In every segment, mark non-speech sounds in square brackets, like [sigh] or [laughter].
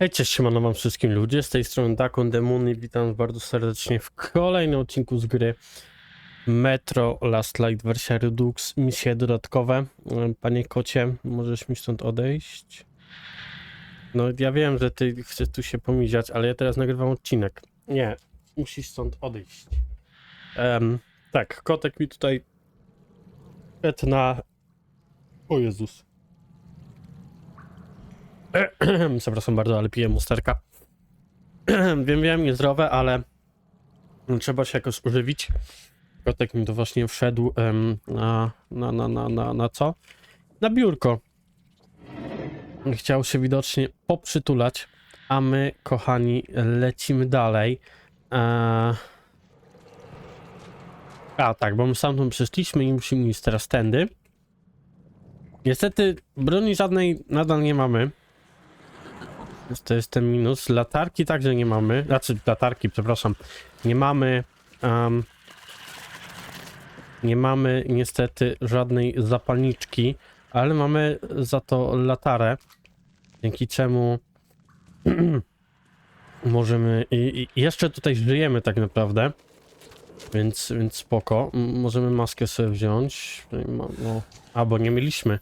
Hej, cześć, siemano wam wszystkim ludzie, z tej strony Dakon Demon i witam bardzo serdecznie w kolejnym odcinku z gry Metro Last Light wersja Redux, misje dodatkowe. Panie kocie, możesz mi stąd odejść? No ja wiem, że ty chcesz tu się pomiziać, ale ja teraz nagrywam odcinek. Nie, musisz stąd odejść. Em, tak, kotek mi tutaj szedł na... O Jezus. [clears throat] Przepraszam bardzo, ale piję musterka. [clears throat] wiem, wiem, niezdrowe, ale trzeba się jakoś używić. Kotek mi to właśnie wszedł na, na, na, na, na, na co? Na biurko. Chciał się widocznie poprzytulać, a my, kochani, lecimy dalej. Eee... A tak, bo my stamtąd przyszliśmy i musimy iść teraz tędy. Niestety broni żadnej nadal nie mamy. To jest ten minus. Latarki także nie mamy. Znaczy, latarki, przepraszam. Nie mamy. em, nie mamy niestety żadnej zapalniczki, ale mamy za to latarę. Dzięki czemu [clears throat] możemy. I, i jeszcze tutaj żyjemy tak naprawdę. Więc, więc spoko. M- Możemy maskę sobie wziąć. No, albo nie mieliśmy.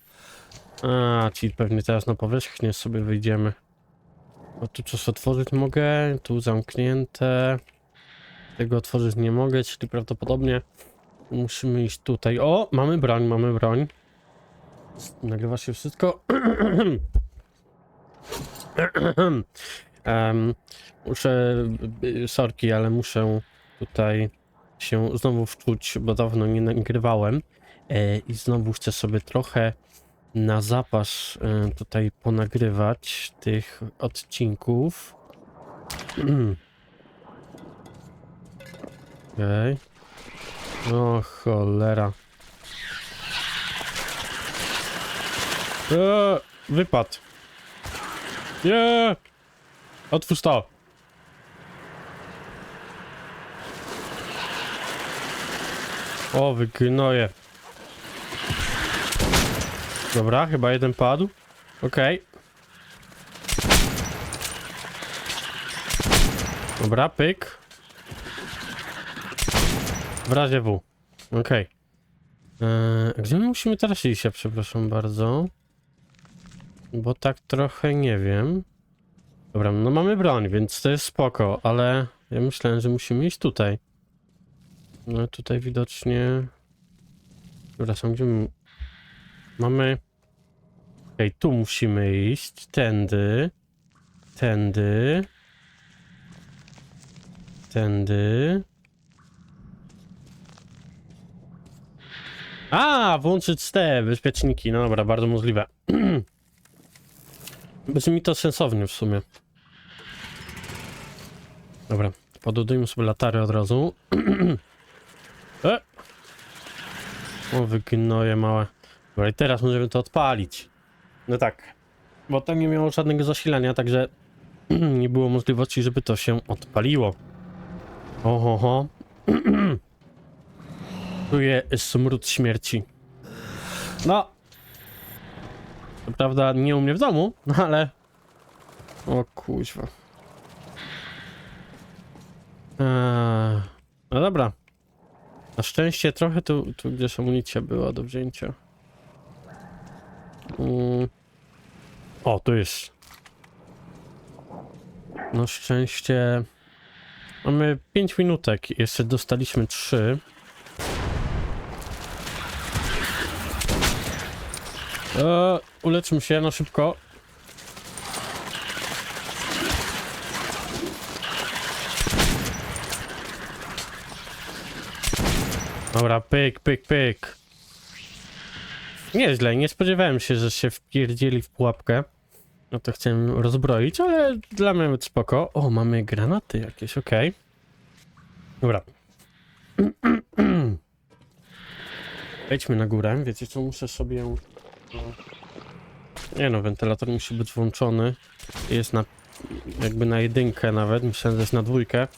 A, czyli pewnie teraz na powierzchnię sobie wyjdziemy. O, tu coś otworzyć mogę, tu zamknięte. Tego otworzyć nie mogę, czyli prawdopodobnie musimy iść tutaj. O, mamy broń, mamy broń. Nagrywa się wszystko. Em, muszę, sorki, ale muszę tutaj się znowu wczuć, bo dawno nie nagrywałem. E, I znowu chcę sobie trochę na zapas e, tutaj ponagrywać tych odcinków. [clears throat] Okej. O cholera. Eee, wypad. Nie! Otwórz to. O, wygnoję. Dobra, chyba jeden padł. Okej. Dobra, pyk. W razie W. Okej. Eee, gdzie my musimy teraz iść, ja przepraszam bardzo. Bo tak trochę nie wiem. Dobra, no mamy broń, więc to jest spoko, ale ja myślałem, że musimy iść tutaj. No tutaj widocznie... Przepraszam, gdzie my... Mamy... Okej, tu musimy iść, tędy, tędy, tędy. A, włączyć te bezpieczniki, no dobra, bardzo możliwe. [clears throat] Brzmi to sensownie w sumie. Dobra, pododujmy sobie latary od razu. [clears throat] e! O, wygnoje małe. Dobra, i teraz możemy to odpalić. No tak, bo to nie miało żadnego zasilania, także [clears throat] nie było możliwości, żeby to się odpaliło. Oho, ho. Czuję [clears throat] smród śmierci. No. Co prawda nie u mnie w domu, [laughs] ale... O kuźwa. Eee, no dobra. Na szczęście trochę tu, tu gdzieś amunicja była do wzięcia. Mm. O, tu jest. Na szczęście. Mamy 5 minutek. Jeszcze dostaliśmy 3. Eee, uleczmy się na szybko. Dobra, pyk, pyk, pyk. Nieźle, nie spodziewałem się, że się wpierdzieli w pułapkę. No to chciałem rozbroić, ale dla mnie nawet spoko. O, mamy granaty jakieś, okej. Dobra. [clears throat] Wejdźmy na górę, wiecie co, muszę sobie... Nie no, wentylator musi być włączony. Jest na... jakby na jedynkę nawet, myślałem, że jest na dwójkę.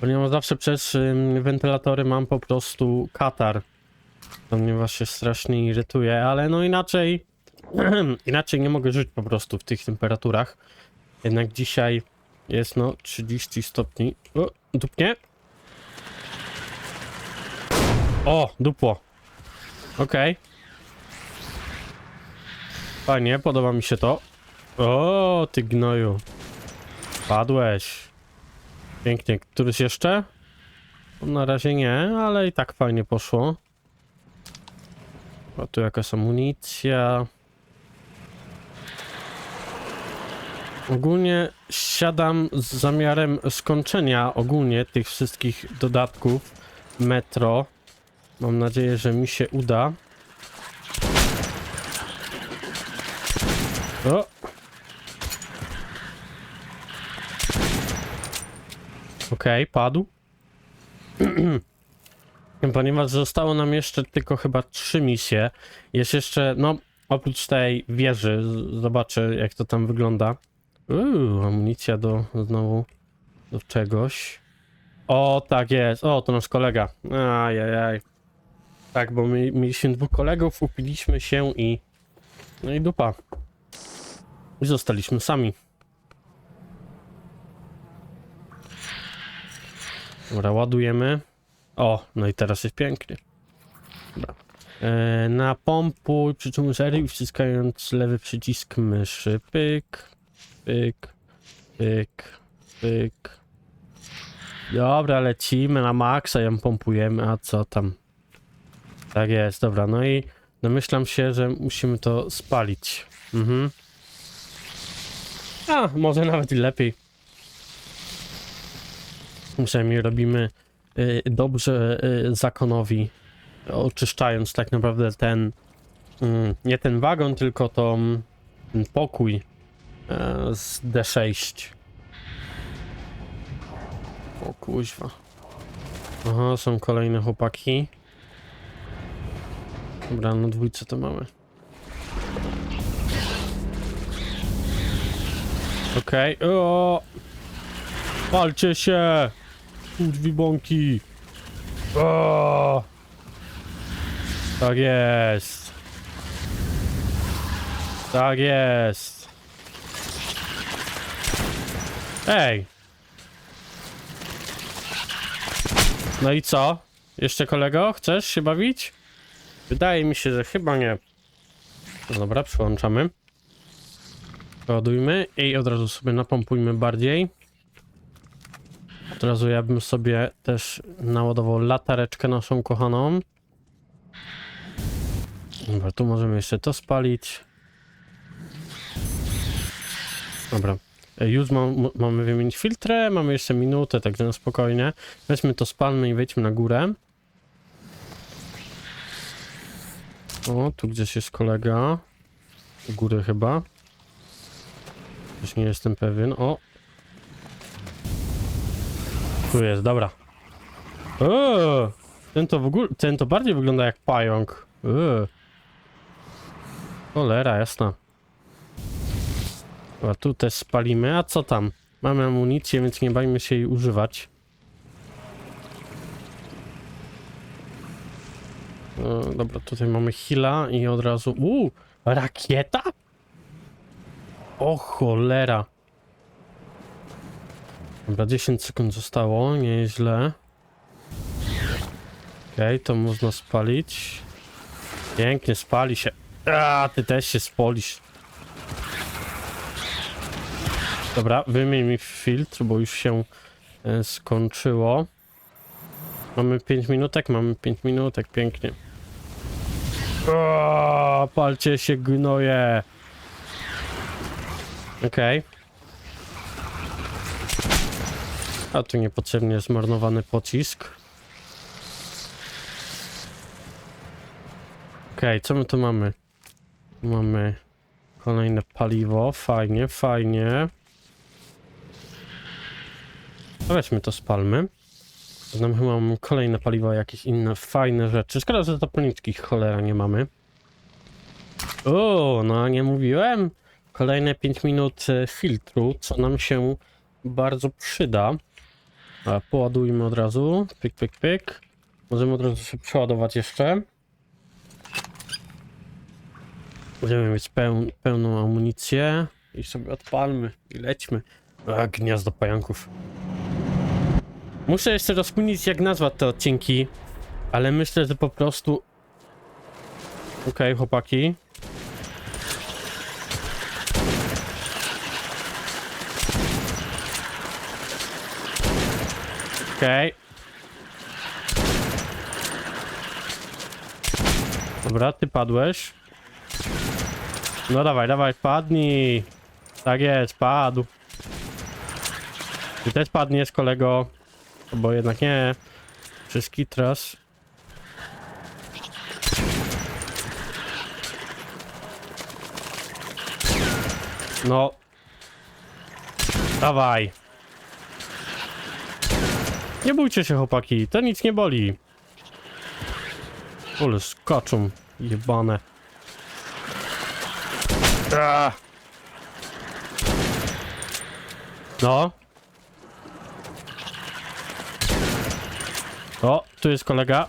Ponieważ zawsze przez wentylatory mam po prostu katar. To mnie właśnie strasznie irytuje, ale no inaczej [clears throat] Inaczej nie mogę żyć po prostu w tych temperaturach. Jednak dzisiaj jest no 30 stopni. O, dupnie. O, dupło. Okej. Fajnie, podoba mi się to. O, ty gnoju. Padłeś. Pięknie. Któryś jeszcze? Na razie nie, ale i tak fajnie poszło. A tu jakaś amunicja. Ogólnie siadam z zamiarem skończenia ogólnie tych wszystkich dodatków metro. Mam nadzieję, że mi się uda. O! Okej, padł. [clears throat] Ponieważ zostało nam jeszcze tylko chyba trzy misje. Jest jeszcze, no, oprócz tej wieży, zobaczę jak to tam wygląda. Uuu, amunicja do, znowu, do czegoś. O, tak jest. O, to nasz kolega. Ajajaj. Tak, bo my mieliśmy dwóch kolegów, upiliśmy się i... No i dupa. I zostaliśmy sami. Dobra, ładujemy. O, no i teraz jest pięknie. Dobra. E, na pompu przyczynując R i wciskając lewy przycisk myszy. Pyk, pyk, pyk, pyk. Dobra, lecimy na maksa, ją pompujemy, a co tam? Tak jest, dobra, no i domyślam się, że musimy to spalić. Mhm. A, może nawet i lepiej. Przynajmniej robimy y, dobrze y, zakonowi, oczyszczając tak naprawdę ten, mm, nie ten wagon, tylko to ten pokój z D6. O kuźwa. Aha, są kolejne chłopaki. Dobra, na dwójce to mamy. Okej, o! Palcie się! Kurwi bąki! O! Tak jest! Tak jest! Ej! No i co? Jeszcze kolego? Chcesz się bawić? Wydaje mi się, że chyba nie. Dobra, przyłączamy. Ładujmy i od razu sobie napompujmy bardziej. Od razu ja bym sobie też naładował latareczkę naszą kochaną. Dobra, tu możemy jeszcze to spalić. Dobra. Już mam, mamy wymienić filtrę, mamy jeszcze minutę, także na spokojnie. Weźmy to, spalmy i wejdźmy na górę. O, tu gdzieś jest kolega. U góry chyba. Już nie jestem pewien. O! Tu jest, dobra. Eee, ten to w ogóle, ten to bardziej wygląda jak pająk. Eee. Cholera, jasna. Dobra, tu też spalimy. A co tam? Mamy amunicję, więc nie bajmy się jej używać. E, dobra, tutaj mamy heala i od razu... Uuu, rakieta? O cholera. Dobra, 10 sekund zostało, nieźle. Okej, to można spalić. Pięknie, spali się. A, ty też się spolisz. Dobra, wymień mi filtr, bo już się e, skończyło. Mamy 5 minutek, mamy 5 minutek, pięknie. O, palcie się gnoje. Okej. A tu niepotrzebnie zmarnowany pocisk. Okej, co my tu mamy? Mamy kolejne paliwo, fajnie, fajnie. No Weźmy to, spalmy. Nam chyba kolejne paliwo, jakieś inne fajne rzeczy. Szkoda, że zapalniczki cholera nie mamy. O, no nie mówiłem. Kolejne 5 minut e, filtru, co nam się bardzo przyda. Poładujmy od razu. Pyk, pyk, pyk. Możemy od razu się przeładować jeszcze. Będziemy mieć peł, pełną amunicję i sobie odpalmy i lećmy. A, gniazdo pająków. Muszę jeszcze rozkminić jak nazwać te odcinki, ale myślę, że po prostu... Okej, chłopaki. Okej. Dobra, ty padłeś. No dawaj, dawaj, padnij. Tak jest, padł. Ty też padniesz, kolego. Bo jednak nie. Wszystki teraz. No. Dawaj. Nie bójcie się, chłopaki. To nic nie boli. Ale skaczą. Jebane. Ah. No. O, tu jest kolega.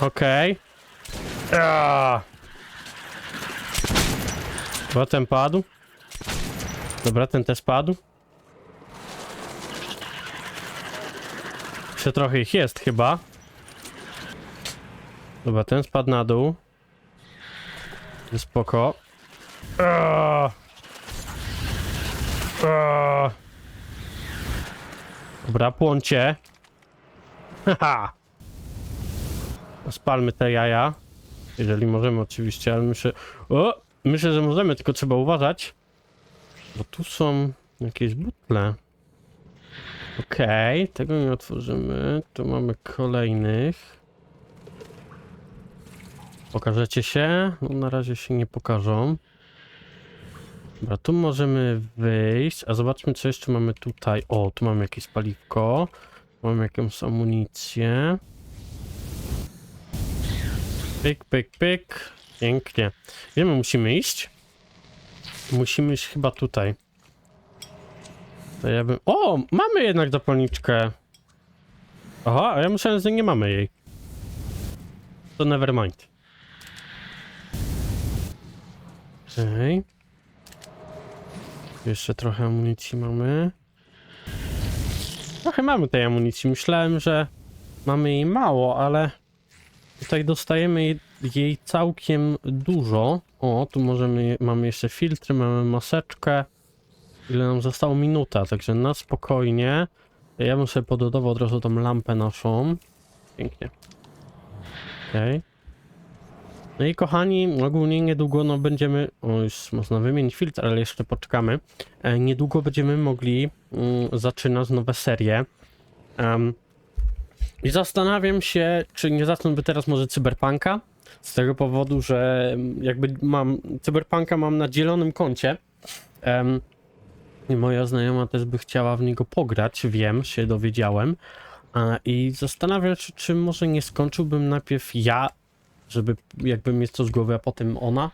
Okej. Okay. Ten padł. Dobra, ten też padł. Jeszcze trochę ich jest chyba. Dobra, ten spadł na dół. Spoko. Aaaa. Dobra, płoncie. Haha. Spalmy te jaja. Jeżeli możemy oczywiście, ale myślę... O! Myślę, że możemy, tylko trzeba uważać. Bo tu są jakieś butle. Okej, tego nie otworzymy. Tu mamy kolejnych. Pokażecie się? No na razie się nie pokażą. Dobra, tu możemy wyjść, a zobaczmy co jeszcze mamy tutaj. O, tu mamy jakieś paliwko. Mamy jakąś amunicję. Pyk, pyk, pyk. Pięknie. Gdzie my musimy iść? Musimy iść chyba tutaj. To ja bym... O! Mamy jednak zapalniczkę. Aha, a ja myślałem, że nie mamy jej. To never mind. Okej. Jeszcze trochę amunicji mamy. Trochę mamy tej amunicji. Myślałem, że mamy jej mało, ale tutaj dostajemy jej, całkiem dużo. O, tu możemy, mamy jeszcze filtry, mamy maseczkę. Ile nam zostało? Minuta, także na spokojnie. Ja bym sobie pododawał od razu tą lampę naszą. Pięknie. Okej. No i kochani, ogólnie niedługo no będziemy, o już można wymienić filtr, ale jeszcze poczekamy. E, niedługo będziemy mogli mm, zaczynać nowe serie. Em, I zastanawiam się, czy nie zacznąłby teraz może Cyberpunka? Z tego powodu, że mm, jakby mam, Cyberpunka mam na dzielonym koncie. Em, i moja znajoma też by chciała w niego pograć, wiem, się dowiedziałem. I zastanawiam się, czy może nie skończyłbym najpierw ja, żeby jakby mieć to z głowy, a potem ona.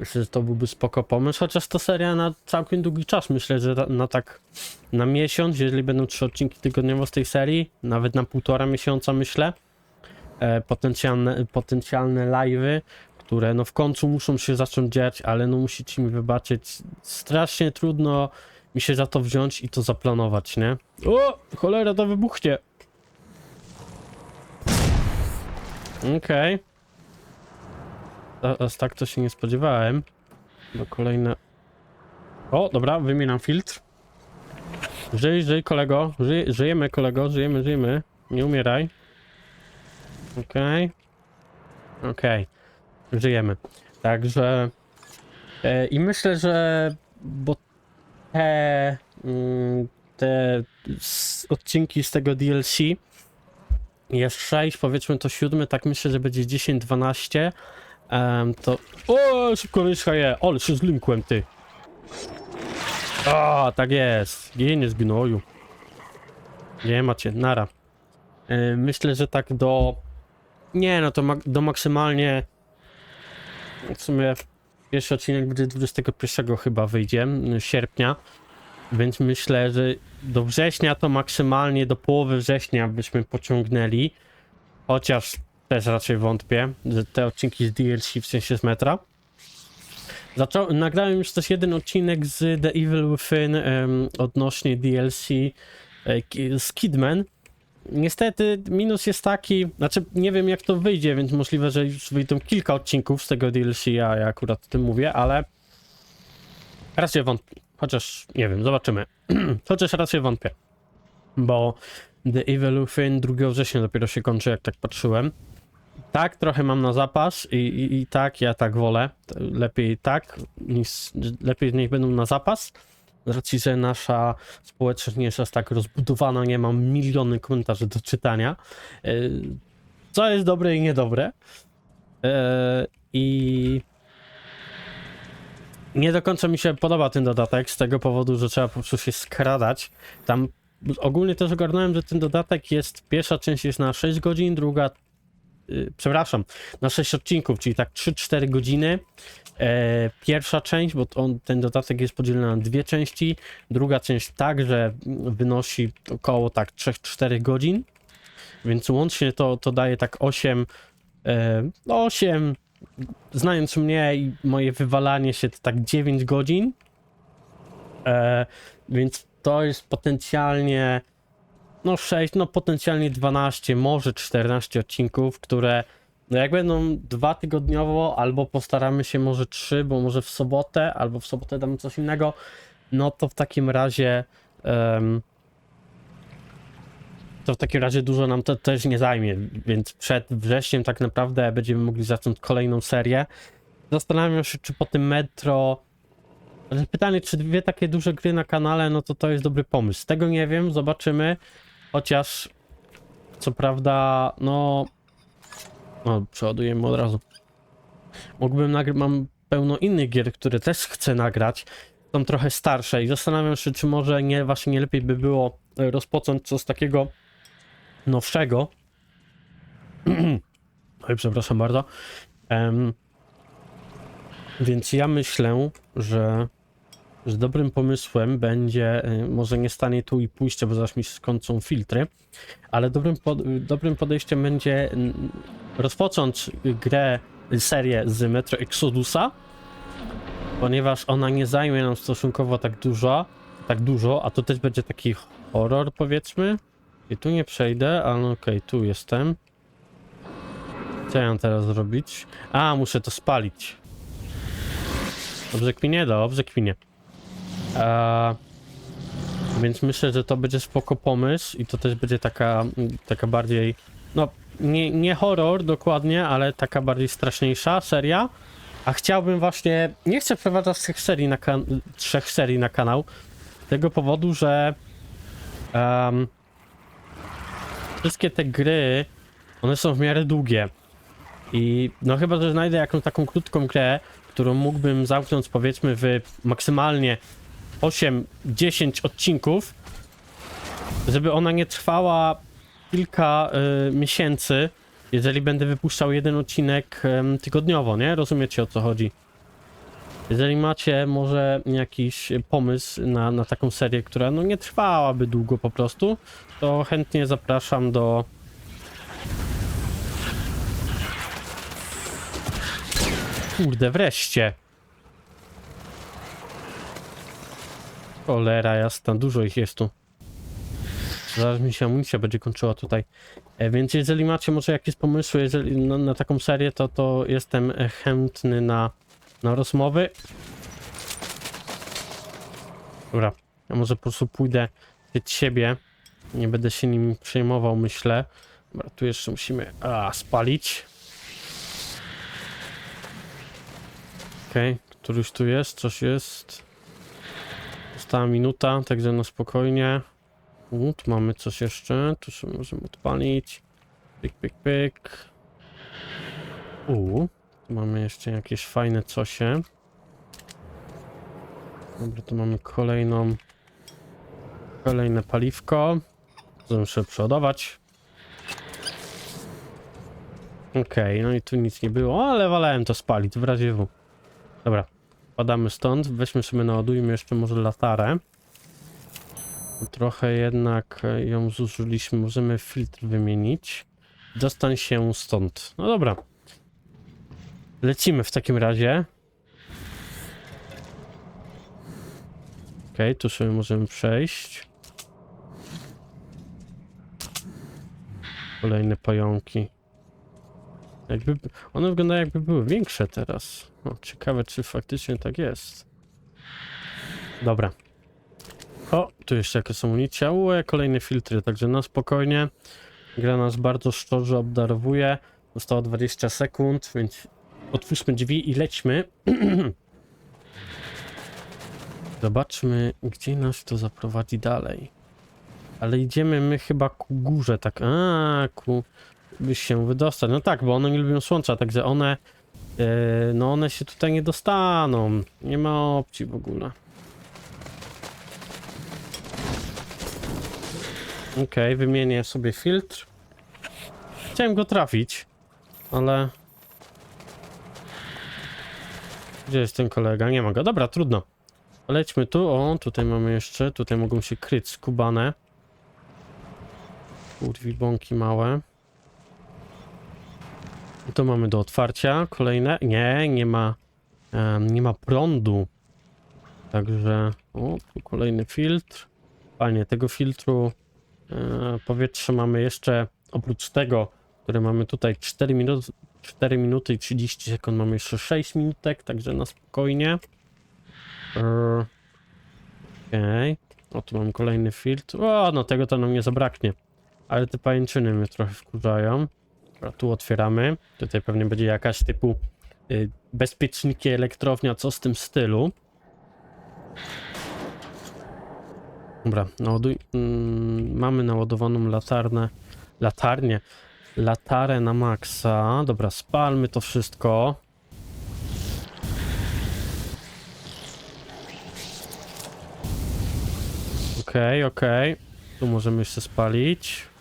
Myślę, że to byłby spoko pomysł, chociaż to seria na całkiem długi czas. Myślę, że na tak na miesiąc, jeżeli będą trzy odcinki tygodniowo z tej serii, nawet na półtora miesiąca myślę. E, potencjalne, potencjalne live'y, które no w końcu muszą się zacząć dziać, ale no musicie mi wybaczyć. Strasznie trudno mi się za to wziąć i to zaplanować, nie? O! Cholera, to wybuchnie! Okej. Okay. Aż tak to się nie spodziewałem. Do kolejne... O, dobra, wymieniam filtr. Żyj, żyj, kolego. Żyj, żyjemy, kolego, żyjemy, żyjemy. Nie umieraj. Okej. Okay. Okej. Okay. Żyjemy. Także... E, I myślę, że... Bo te... Mm, te odcinki z tego DLC jest 6, powiedzmy to siódmy, tak myślę, że będzie 10, 12. Um, to. O, szybko ryszka je! Ale się zlinkłem, ty. O, tak jest. Ginie z gnoju. Nie macie, nara. Myślę, że tak do. Nie, no to mak- do maksymalnie. W sumie pierwszy odcinek będzie 21 chyba wyjdzie, m, sierpnia. Więc myślę, że do września to maksymalnie do połowy września byśmy pociągnęli. Chociaż też raczej wątpię, że te odcinki z DLC w sensie z metra. Zaczął, nagrałem już też jeden odcinek z The Evil Within em, odnośnie DLC e, z Kidman. Niestety minus jest taki, znaczy nie wiem jak to wyjdzie, więc możliwe, że już wyjdą kilka odcinków z tego DLC, ja akurat o tym mówię, ale raczej wątpię. Chociaż nie wiem, zobaczymy. [clears throat] Chociaż raczej wątpię. Bo The Evil Within 2 września dopiero się kończy, jak tak patrzyłem. Tak, trochę mam na zapas i, i, i tak, ja tak wolę. Lepiej tak, niż, lepiej niech będą na zapas. Z że nasza społeczność nie jest aż tak rozbudowana, nie mam miliony komentarzy do czytania. Yy, Co jest dobre i niedobre. Yy, I nie do końca mi się podoba ten dodatek z tego powodu, że trzeba po prostu się skradać. Tam ogólnie też ogarnąłem, że ten dodatek jest, pierwsza część jest na 6 godzin, druga, przepraszam, na 6 odcinków, czyli tak 3-4 godziny. E, pierwsza część, bo on, ten dodatek jest podzielony na dwie części, druga część także wynosi około tak 3-4 godzin, więc łącznie to, to daje tak 8, e, no 8, znając mnie i moje wywalanie się, to tak 9 godzin, e, więc to jest potencjalnie no 6, no potencjalnie 12, może 14 odcinków, które no jak będą dwa tygodniowo, albo postaramy się może trzy, bo może w sobotę, albo w sobotę damy coś innego, no to w takim razie em, to w takim razie dużo nam to też nie zajmie, więc przed wrześniem tak naprawdę będziemy mogli zacząć kolejną serię. Zastanawiam się, czy po tym Metro ale Pytanie, czy dwie takie duże gry na kanale, no to to jest dobry pomysł. Tego nie wiem, zobaczymy. Chociaż, co prawda, no... O, przeładujemy od razu. Mógłbym nagrać, mam pełno innych gier, które też chcę nagrać. Są trochę starsze i zastanawiam się, czy może nie, właśnie nie lepiej by było e, rozpocząć coś takiego nowszego. [clears throat] Oj, przepraszam bardzo. Em, więc ja myślę, że, że dobrym pomysłem będzie, y, może nie stanie tu i pójście, bo zaraz mi skończą filtry, ale dobrym, pod, dobrym podejściem będzie rozpocząć grę, serię z Metro Exodusa, ponieważ ona nie zajmie nam stosunkowo tak dużo, tak dużo, a to też będzie taki horror powiedzmy. I tu nie przejdę, ale okej, tu jestem. Co ja teraz zrobić? A, muszę to spalić. Dobrze kminie? Dobrze kminie. Więc myślę, że to będzie spoko pomysł i to też będzie taka, taka bardziej, no nie, nie horror dokładnie, ale taka bardziej straszniejsza seria. A chciałbym właśnie, nie chcę wprowadzać trzech serii na, kan- trzech serii na kanał, z tego powodu, że em, wszystkie te gry, one są w miarę długie. I no chyba, że znajdę jakąś taką krótką grę, którą mógłbym zamknąć powiedzmy w maksymalnie 8-10 odcinków, żeby ona nie trwała kilka y, miesięcy, jeżeli będę wypuszczał jeden odcinek em, tygodniowo, nie? Rozumiecie o co chodzi? Jeżeli macie może jakiś pomysł na, na taką serię, która no nie trwałaby długo po prostu, to chętnie zapraszam do Kurde, wreszcie. Cholera jasna, dużo ich jest tu. Zaraz mi się amunicja będzie kończyła tutaj. E, więc jeżeli macie może jakieś pomysły jeżeli, na, na taką serię, to, to jestem chętny na, na rozmowy. Dobra, ja może po prostu pójdę od siebie. Nie będę się nim przejmował, myślę. Dobra, tu jeszcze musimy a, spalić. Okej, któryś tu jest, coś jest. Została minuta, także no spokojnie. U, tu mamy coś jeszcze, tu sobie możemy odpalić. Pyk, pyk, pyk. U, tu mamy jeszcze jakieś fajne cosie. Dobra, tu mamy kolejną... Kolejne paliwko. Muszę przeładować. Okej, no i tu nic nie było, ale wolałem to spalić w razie W. Dobra, padamy stąd. Weźmy sobie, naładujmy jeszcze może latarę. Trochę jednak ją zużyliśmy. Możemy filtr wymienić. Dostań się stąd. No dobra. Lecimy w takim razie. Okej, tu sobie możemy przejść. Kolejne pająki. Jakby, one wyglądają jakby były większe teraz. O, ciekawe czy faktycznie tak jest. Dobra. O, tu jeszcze jakaś amunicja. Ue, kolejne filtry, także na spokojnie. Gra nas bardzo szczodrze obdarowuje. Zostało 20 sekund, więc otwórzmy drzwi i lećmy. [clears throat] Zobaczmy, gdzie nas to zaprowadzi dalej. Ale idziemy my chyba ku górze, tak. A, ku. Się wydostać. No tak, bo one nie lubią słońca, także one. e, no one się tutaj nie dostaną. Nie ma opcji w ogóle. Okej, wymienię sobie filtr. Chciałem go trafić, ale. Gdzie jest ten kolega? Nie ma go. Dobra, trudno. Lećmy tu. O, tutaj mamy jeszcze. Tutaj mogą się kryć skubane. Kurwi bąki małe. To mamy do otwarcia. Kolejne. Nie, nie ma. nie ma prądu. Także. O, tu kolejny filtr. Fajnie, tego filtru e, powietrze mamy jeszcze. Oprócz tego, które mamy tutaj 4 minuty. 4 minuty i 30 sekund, mamy jeszcze 6 minutek, także na spokojnie. Eee, Okej. O, tu mam kolejny filtr. O, no tego to nam nie zabraknie. Ale te pajęczyny mnie trochę wkurzają. Dobra, tu otwieramy. Tutaj pewnie będzie jakaś typu y, bezpieczniki elektrownia, co z tym stylu. Dobra, naładuj... Mm, mamy naładowaną latarnę. Latarnię. Latarę na maksa. Dobra, spalmy to wszystko. Okej, okej. Tu możemy jeszcze spalić.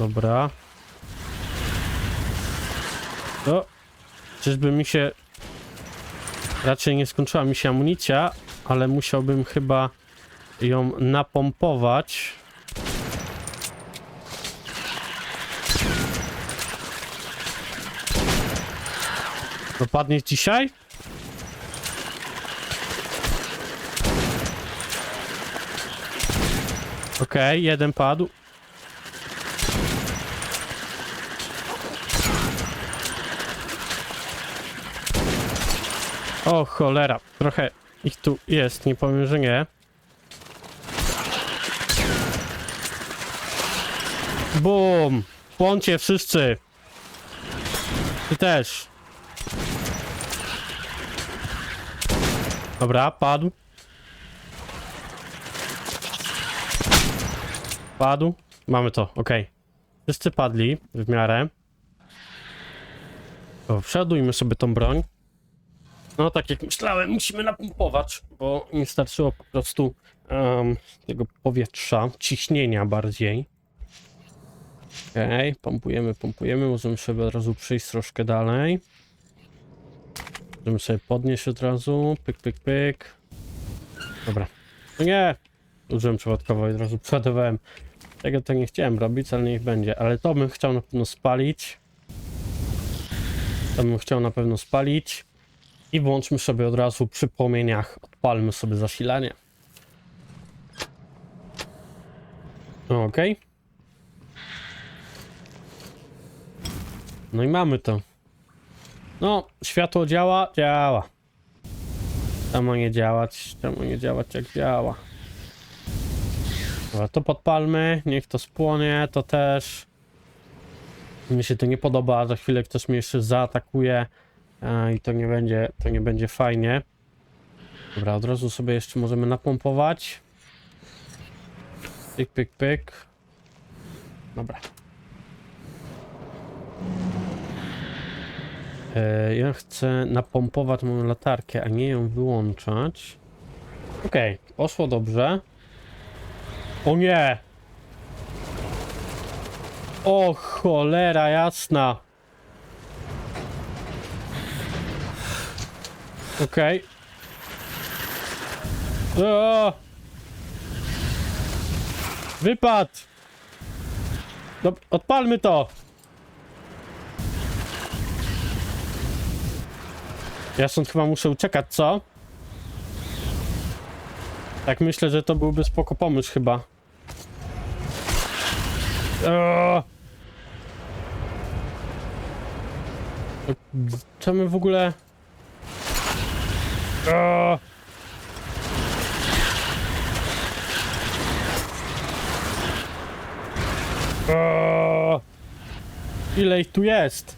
Dobra. O! Czyżby mi się... Raczej nie skończyła mi się amunicja, ale musiałbym chyba ją napompować. Dopadniesz dzisiaj? Okej, jeden padł. O cholera, trochę ich tu jest, nie powiem, że nie. Bum! Płoncie wszyscy! Ty też. Dobra, padł. Padł. Mamy to, okej. Wszyscy padli w miarę. To wsiadujmy sobie tą broń. No tak jak myślałem, musimy napompować, bo nie starczyło po prostu em, tego powietrza, ciśnienia bardziej. Okej, pompujemy, pompujemy. Możemy sobie od razu przejść troszkę dalej. Możemy sobie podnieść od razu. Pyk, pyk, pyk. Dobra. No nie! Użyłem przypadkowo i od razu przeładowałem. Tego to nie chciałem robić, ale niech będzie. Ale to bym chciał na pewno spalić. To bym chciał na pewno spalić. I włączmy sobie od razu przy płomieniach. Odpalmy sobie zasilanie. Ok. No i mamy to. No, światło działa? Działa. Czemu nie działać? Czemu nie działać jak działa? Dobra, to podpalmy, niech to spłonie, to też. Mi się to nie podoba, za chwilę ktoś mnie jeszcze zaatakuje i to nie będzie, to nie będzie fajnie. Dobra, od razu sobie jeszcze możemy napompować. Pyk, pyk, pyk. Dobra. E, ja chcę napompować moją latarkę, a nie ją wyłączać. Okej, poszło dobrze. O nie! O cholera jasna! Okej. Wypad! No, odpalmy to! Ja stąd chyba muszę uciekać, co? Tak myślę, że to byłby spoko pomysł chyba. Co my w ogóle... O! O! Ile ich tu jest?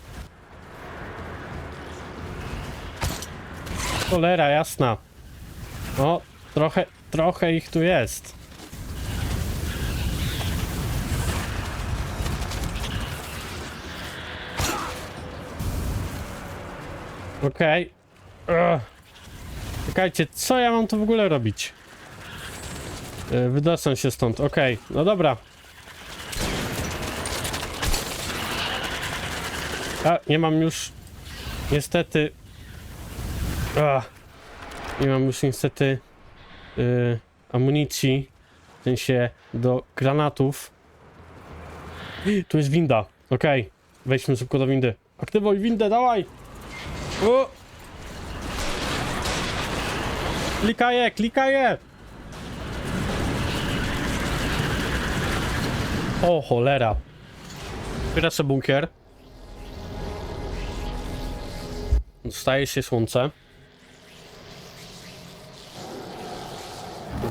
Cholera, jasna. O, trochę, trochę ich tu jest. Okej. Okay. Czekajcie, co ja mam tu w ogóle robić? Yy, Wydostanę się stąd, okej. No dobra. A, nie mam już... Niestety... Ach, nie mam już niestety... Yy, amunicji. W sensie do granatów. [gasps] Tu jest winda. Okej. Wejdźmy szybko do windy. Aktywuj windę, dawaj! Klikaję, klikaję! O, cholera. Sobie bunkier. Dostaje się słońce.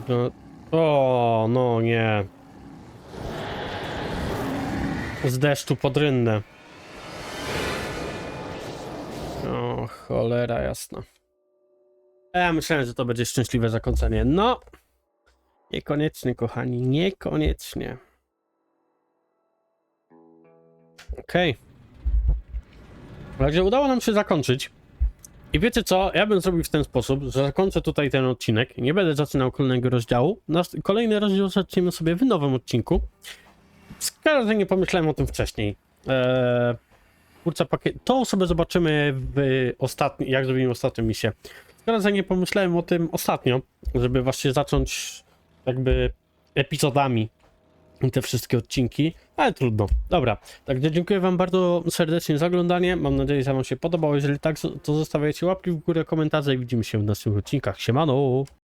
No- O, no nie. Z deszczu pod rynnę. O, cholera jasna. Ja myślałem, że to będzie szczęśliwe zakończenie. No, niekoniecznie, kochani, niekoniecznie. Okej. Także udało nam się zakończyć. I wiecie co? Ja bym zrobił w ten sposób, że zakończę tutaj ten odcinek. Nie będę zaczynał kolejnego rozdziału. Kolejny rozdział zaczniemy sobie w nowym odcinku. Szkoda, że nie pomyślałem o tym wcześniej. Eee, kurczę, pakiet. To sobie zobaczymy w ostatni, jak zrobimy ostatnią misję. Szkoda, że nie pomyślałem o tym ostatnio, żeby właśnie zacząć jakby epizodami te wszystkie odcinki, ale trudno. Dobra, także dziękuję wam bardzo serdecznie za oglądanie. Mam nadzieję, że wam się podobało. Jeżeli tak, to zostawiajcie łapki w górę, komentarze i widzimy się w następnych odcinkach. Siemano!